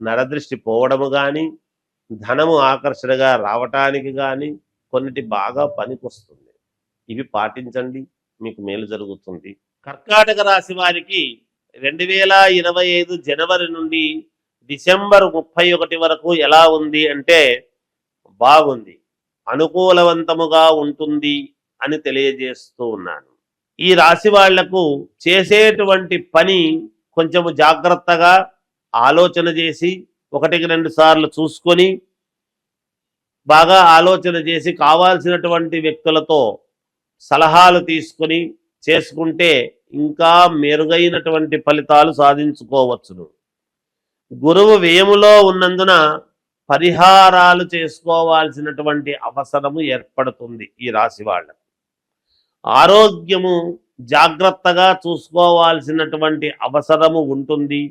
నరదృష్టి పోవడము కానీ ధనము ఆకర్షణగా రావటానికి కానీ కొన్నిటి బాగా పనికొస్తుంది. ఇవి పాటించండి మీకు మేలు జరుగుతుంది. కర్కాటక రాశి వారికి రెండు వేల ఇరవై ఐదు జనవరి నుండి డిసెంబర్ ముప్పై ఒకటి వరకు ఎలా ఉంది అంటే బాగుంది. అనుకూలవంతముగా ఉంటుంది అని తెలియజేస్తూ ఉన్నాను. ఈ రాశి వాళ్ళకు చేసేటువంటి పని కొంచెము జాగ్రత్తగా ఆలోచన చేసి ఒకటికి రెండు సార్లు చూసుకొని బాగా ఆలోచన చేసి కావాల్సినటువంటి వ్యక్తులతో సలహాలు తీసుకొని చేసుకుంటే ఇంకా మెరుగైనటువంటి ఫలితాలు సాధించుకోవచ్చును. గురువు వ్యయములో ఉన్నందున పరిహారాలు చేసుకోవాల్సినటువంటి అవసరము ఏర్పడుతుంది ఈ రాశి వాళ్ళకు. ఆరోగ్యము జాగ్రత్తగా చూసుకోవాల్సినటువంటి అవసరము ఉంటుంది.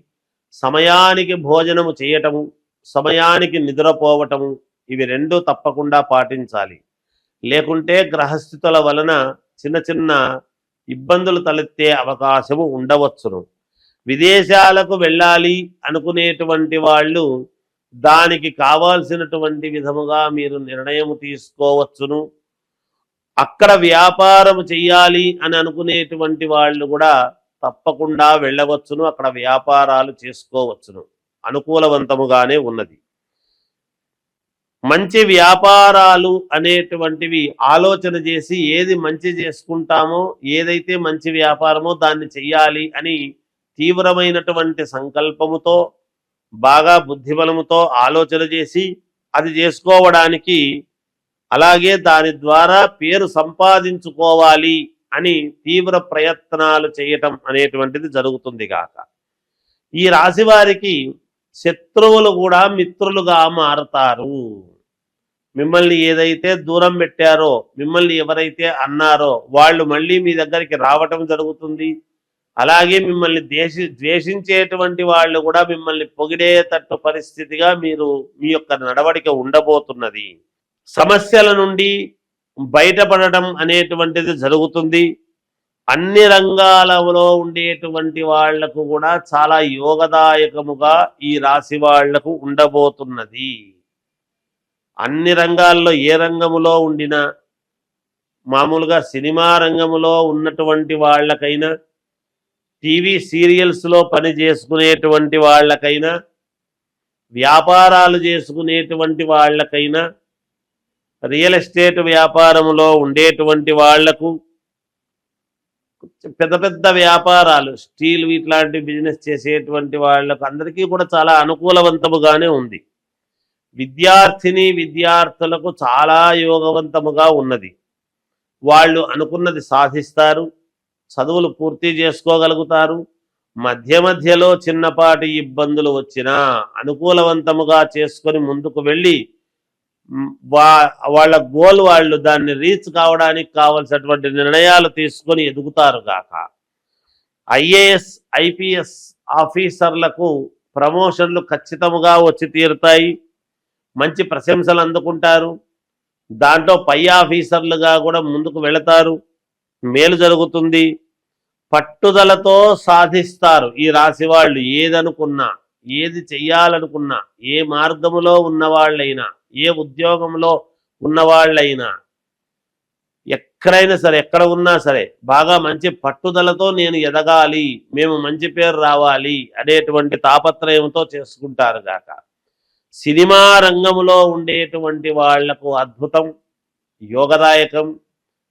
సమయానికి భోజనము చేయటము సమయానికి నిద్రపోవటము ఇవి రెండు తప్పకుండా పాటించాలి. లేకుంటే గ్రహస్థితుల వలన చిన్న చిన్న ఇబ్బందులు తలెత్తే అవకాశము ఉండవచ్చును. విదేశాలకు వెళ్ళాలి అనుకునేటువంటి వాళ్ళు దానికి కావాల్సినటువంటి విధముగా మీరు నిర్ణయం తీసుకోవచ్చును. అక్కడ వ్యాపారం చేయాలి అని అనుకునేటువంటి వాళ్ళు కూడా తప్పకుండా వెళ్ళవచ్చును అక్కడ వ్యాపారాలు చేసుకోవచ్చును. అనుకూలవంతముగానే ఉన్నది. మంచి వ్యాపారాలు అనేటువంటివి ఆలోచన చేసి ఏది మంచి చేసుకుంటామో ఏదైతే మంచి వ్యాపారమో దాన్ని చెయ్యాలి అని తీవ్రమైనటువంటి సంకల్పముతో బాగా బుద్ధిబలముతో ఆలోచన చేసి అది చేసుకోవడానికి అలాగే దాని ద్వారా పేరు సంపాదించుకోవాలి. అని తీవ్ర ప్రయత్నాలు చేయటం అనేటువంటిది జరుగుతుంది గాక. ఈ రాశి వారికి శత్రువులు కూడా మిత్రులుగా మారతారు. మిమ్మల్ని ఏదైతే దూరం పెట్టారో మిమ్మల్ని ఎవరైతే అన్నారో వాళ్ళు మళ్ళీ మీ దగ్గరికి రావటం జరుగుతుంది. అలాగే మిమ్మల్ని దేశి ద్వేషించేటువంటి వాళ్ళు కూడా మిమ్మల్ని పొగిడేటట్టు పరిస్థితిగా మీరు మీ యొక్క నడవడిక ఉండబోతున్నది. సమస్యల నుండి బయటపడటం అనేటువంటిది జరుగుతుంది. అన్ని రంగాలలో ఉండేటువంటి వాళ్ళకు కూడా చాలా యోగదాయకముగా ఈ రాశి వాళ్ళకు ఉండబోతున్నది. అన్ని రంగాల్లో ఏ రంగములో ఉండినా మామూలుగా సినిమా రంగములో ఉన్నటువంటి వాళ్ళకైనా టీవీ సీరియల్స్లో పని చేసుకునేటువంటి వాళ్ళకైనా వ్యాపారాలు చేసుకునేటువంటి వాళ్ళకైనా రియల్ ఎస్టేట్ వ్యాపారంలో ఉండేటువంటి వాళ్ళకు పెద్ద పెద్ద వ్యాపారాలు స్టీల్ ఇట్లాంటి బిజినెస్ చేసేటువంటి వాళ్ళకు అందరికీ కూడా చాలా అనుకూలవంతముగానే ఉంది. విద్యార్థిని విద్యార్థులకు చాలా యోగవంతముగా ఉన్నది. వాళ్ళు అనుకున్నది సాధిస్తారు చదువులు పూర్తి చేసుకోగలుగుతారు మధ్య మధ్యలో చిన్నపాటి ఇబ్బందులు వచ్చినా అనుకూలవంతముగా చేసుకొని ముందుకు వెళ్ళి వా వాళ్ళ గోల్ వాళ్ళు దాన్ని రీచ్ కావడానికి కావలసినటువంటి నిర్ణయాలు తీసుకొని ఎదుగుతారు గాక. ఐఏఎస్ ఐపీఎస్ ఆఫీసర్లకు ప్రమోషన్లు ఖచ్చితముగా వచ్చి తీరుతాయి. మంచి ప్రశంసలు అందుకుంటారు. దాంట్లో పై ఆఫీసర్లుగా కూడా ముందుకు వెళతారు. మేలు జరుగుతుంది. పట్టుదలతో సాధిస్తారు ఈ రాశి వాళ్ళు ఏదనుకున్నా ఏది చెయ్యాలనుకున్నా ఏ మార్గములో ఉన్నవాళ్ళైనా. ఏ ఉద్యోగంలో ఉన్నవాళ్ళైనా ఎక్కడైనా సరే ఎక్కడ ఉన్నా సరే బాగా మంచి పట్టుదలతో నేను ఎదగాలి మేము మంచి పేరు రావాలి అనేటువంటి తాపత్రయంతో చేసుకుంటారు గాక. సినిమా రంగంలో ఉండేటువంటి వాళ్ళకు అద్భుతం యోగదాయకం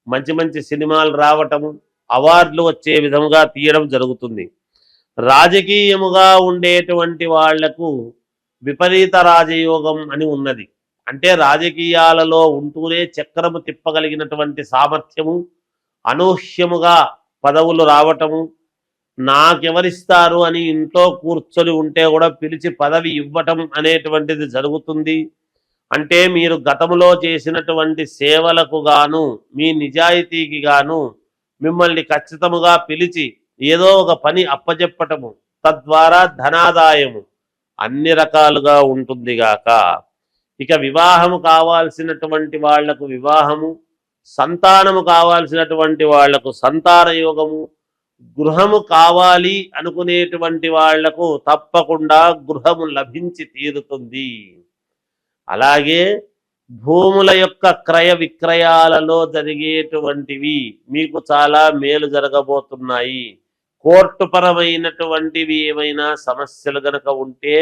మంచి మంచి సినిమాలు రావటం అవార్డులు వచ్చే విధముగా తీయడం జరుగుతుంది. రాజకీయముగా ఉండేటువంటి వాళ్ళకు విపరీత రాజయోగం అని ఉన్నది. అంటే రాజకీయాలలో ఉంటూనే చక్రము తిప్పగలిగినటువంటి సామర్థ్యము అనూహ్యముగా పదవులు రావటము నాకెవరిస్తారు అని ఇంట్లో కూర్చొని ఉంటే కూడా పిలిచి పదవి ఇవ్వటం అనేటువంటిది జరుగుతుంది. అంటే మీరు గతంలో చేసినటువంటి సేవలకు గాను మీ నిజాయితీకి గాను మిమ్మల్ని ఖచ్చితముగా పిలిచి ఏదో ఒక పని అప్పచెప్పటము తద్వారా ధనాదాయము అన్ని రకాలుగా ఉంటుంది గాక ఇక వివాహము కావాల్సినటువంటి వాళ్ళకు వివాహము సంతానము కావాల్సినటువంటి వాళ్ళకు సంతాన యోగము గృహము కావాలి అనుకునేటువంటి వాళ్ళకు తప్పకుండా గృహము లభించి తీరుతుంది. అలాగే భూముల యొక్క క్రయ విక్రయాలలో జరిగేటువంటివి మీకు చాలా మేలు జరగబోతున్నాయి. కోర్టు పరమైనటువంటివి ఏమైనా సమస్యలు గనక ఉంటే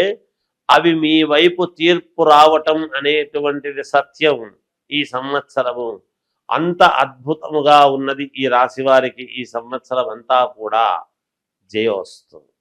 అవి మీ వైపు తీర్పు రావటం అనేటువంటిది సత్యం ఈ సంవత్సరము. అంత అద్భుతముగా ఉన్నది ఈ రాశి వారికి ఈ సంవత్సరం అంతా కూడా జయోస్తుంది